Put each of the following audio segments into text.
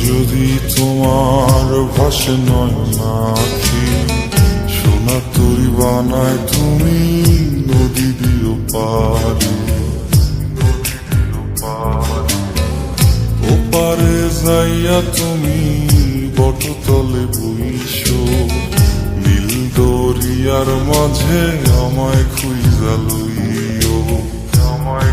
যদি তোমার ভাসে নয়নাখি সোনা তরি বানায় তুমি নদী দিও পারি ওপারে যাইয়া তুমি বটতলে বইছো নীল দরিয়ার মাঝে আমায় খুইজা লইও। আমায়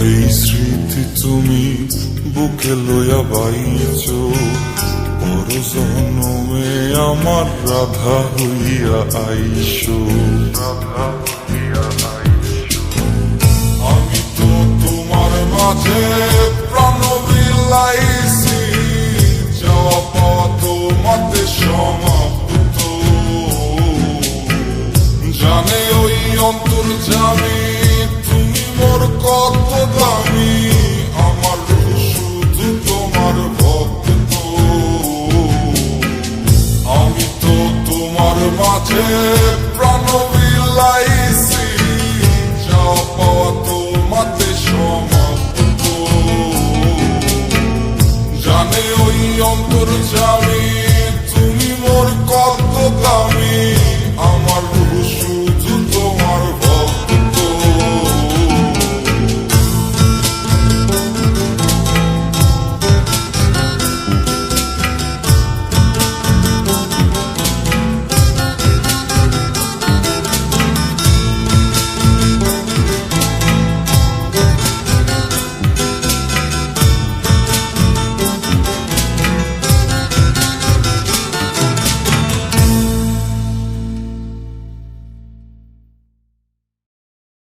আমার এই স্মৃতি তুমি বুকে লইয়া বাইছ। পর জন্মে আমার রাধা হইয়া আইস। রাধা হইয়া আইস। আমি তো তোমার মাঝে প্রাণ বিলাইছি। যাওয়া পাওয়া তোমাতে সমাপ্ত। জানে ওই অন্তর মাঝে প্রাণ বিলাইছি যাওয়া পাওয়া তোমাতে সমাপ্ত